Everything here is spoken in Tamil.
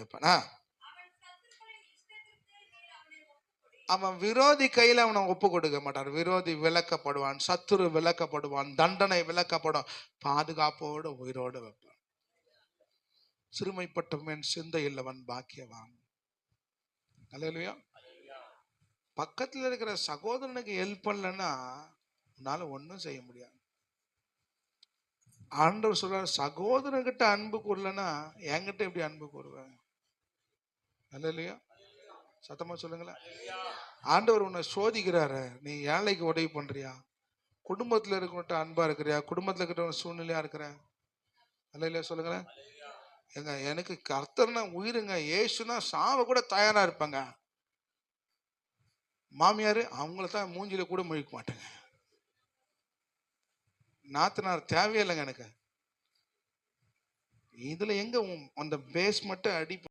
இருப்பானா அவன் விரோதி கையில அவனை ஒப்பு கொடுக்க மாட்டான். விரோதி விளக்கப்படுவான் சத்துரு விளக்கப்படுவான் தண்டனை விளக்கப்படும் பாதுகாப்போடு உயிரோடு வைப்பான். சிறுமைப்பட்டவன் சிந்தை இல்லவன் பாக்கியவான். அல்லையா பக்கத்துல இருக்கிற சகோதரனுக்கு ஹெல்ப் பண்ணலன்னா உன்னால ஒண்ணும் செய்ய முடியாது. ஆண்டவர் சொல்றார் சகோதரன்கிட்ட அன்பு கூறலன்னா என்கிட்ட எப்படி அன்பு கூறுவேன் இல்லையா சத்தமா சொல்லுங்களேன். ஆண்டவர் உன்னை சோதிக்கிறாரு. நீ ஏழைக்கு உதவி பண்றியா? குடும்பத்துல இருக்கிறவன்ட்ட அன்பா இருக்கிறியா? குடும்பத்துல இருக்கிற சூழ்நிலையா இருக்கிற? இல்லையா சொல்லுங்களேன். எங்க எனக்கு கர்த்தர்னா உயிருங்க. ஏசுனா சாவ கூட தயாரா இருப்பாங்க. மாமியார் அவங்கள தான் மூஞ்சில கூட முழிக்க மாட்டேங்க. நாத்தனார் தேவையில்லைங்க எனக்கு. இதுல எங்க அந்த பேஸ் மட்டும் அடி